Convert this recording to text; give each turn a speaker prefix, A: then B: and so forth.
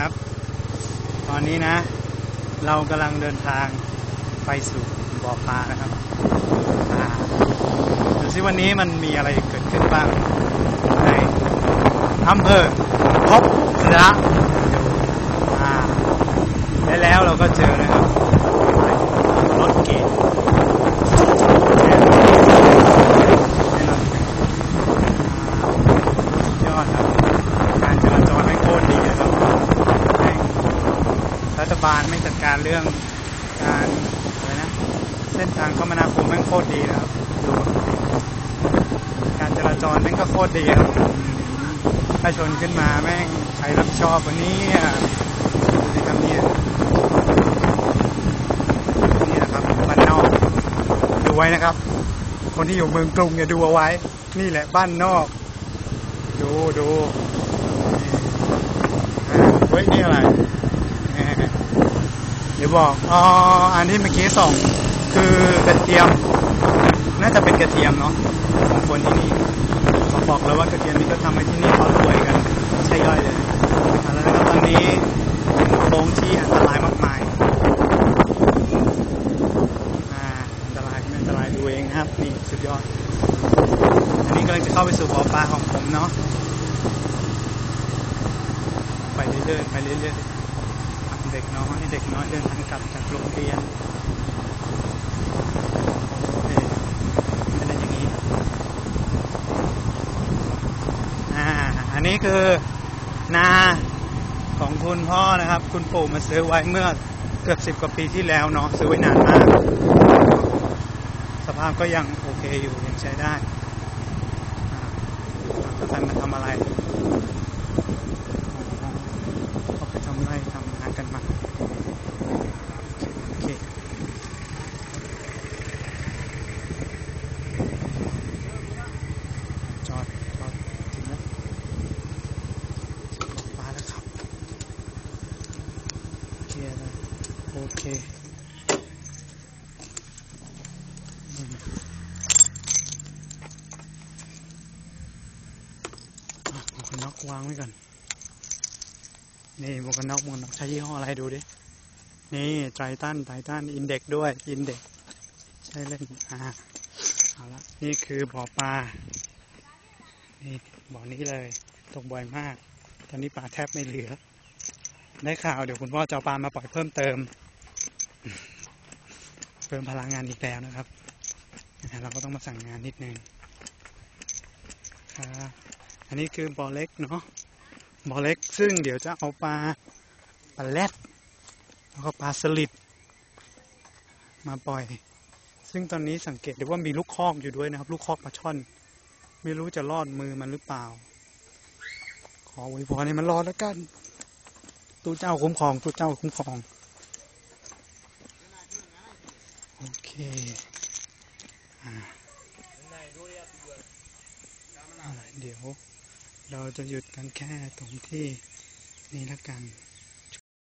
A: ครับ ตอนนี้นะ เรากำลังเดินทางไปสู่บ่อปลานะครับดูซิวันนี้มันมีอะไรเกิดขึ้นบ้างในอำเภอพบพระอ่าและแล้วเราก็เจอนะครับรถเก๋งแน่นอนยอดครับ การจราจรไม่โคตรดีเลยครับแม่ง รัฐบาลไม่จัดการเรื่องการอะไรนะเส้นทางคมนาคมแม่งโคตรดีนะครับดูการจราจรแม่งก็โคตรดีครับถ้าชนขึ้นมาแม่งใครรับชอบวันนี้ดูสิครับเนี่ยนี่นะครับบ้านนอกดูไว้นะครับ คนที่อยู่เมืองกรุงอย่าดูเอาไว้ นี่แหละบ้านนอก ดูดูเฮ้ยนี่อะไร บอกอ๋ออันที่เมื่อกี้ส่งคือกระเทียม น่าจะเป็นกระเทียมเนาะของคนที่นี่เขาบอกแล้วว่ากระเทียมนี่ก็ทำให้ที่นี่เขารวยกันใช่ย่อยเลยแล้วนะครับตอนนี้ถึงโค้งที่อันตรายมากมายอ่าอันตรายไม่อันตรายดูเองนะครับนี่สุดยอด อันนี้กำลังจะเข้าไปสู่บ่อปลาของผมเนาะไปเรื่อยๆไปเรื่อยๆ เด็กน้อยเด็กน้อยเดินทางกลับจากโรงเรียนอเป็นอะไรอย่างนี้อ่าอันนี้คือนาของคุณพ่อนะครับ คุณปู่มาซื้อไว้เมื่อเกือบสิบกว่าปีที่แล้วเนาะซื้อไว้นานมาก สภาพก็ยังโอเคอยู่ยังใช้ได้แล้วท่านมาทำอะไรเขาไปทำไรทำงานกันมา โอเค จอดจอดถึงแล้วมาแล้วครับเคลียร์เลยโอ เคอืมอะหมวกกันน็อกวางไว้ก่อน นี่หมวกกันน็อกหมวกกันน็อกใช้ยี่ห้ออะไรดูดิ นี่ไตรตันไตรตันอินเด็กด้วย อินเด็กใช่เล่น อ่า เอาละ นี่คือบ่อปลา นี่บ่อนี้เลย ตกบ่อยมาก ตอนนี้ปลาแทบไม่เหลือได้ข่าวเดี๋ยวคุณพ่อจะเอาปลามาปล่อยเพิ่มเติม เพิ่มพลังงานอีกแล้วนะครับอ่าเราก็ต้องมาสั่งงานนิดนึงครับอันนี้คือบ่อเล็กเนาะบ่อเล็กซึ่งเดี๋ยวจะเอาปลาปลาแรดแล้วก็ปลาสลิดมาปล่อย ซึ่งตอนนี้สังเกตได้ว่ามีลูกคอกอยู่ด้วยนะครับ ลูกคอกปลาช่อน ไม่รู้จะรอดมือมันหรือเปล่า ขอไว้พรให้มันรอดแล้วกัน ตู้เจ้าคุ้มครองตู้เจ้าคุ้มครอง เดี๋ยวเราจะหยุดกันแค่ตรงที่นี่ละกัน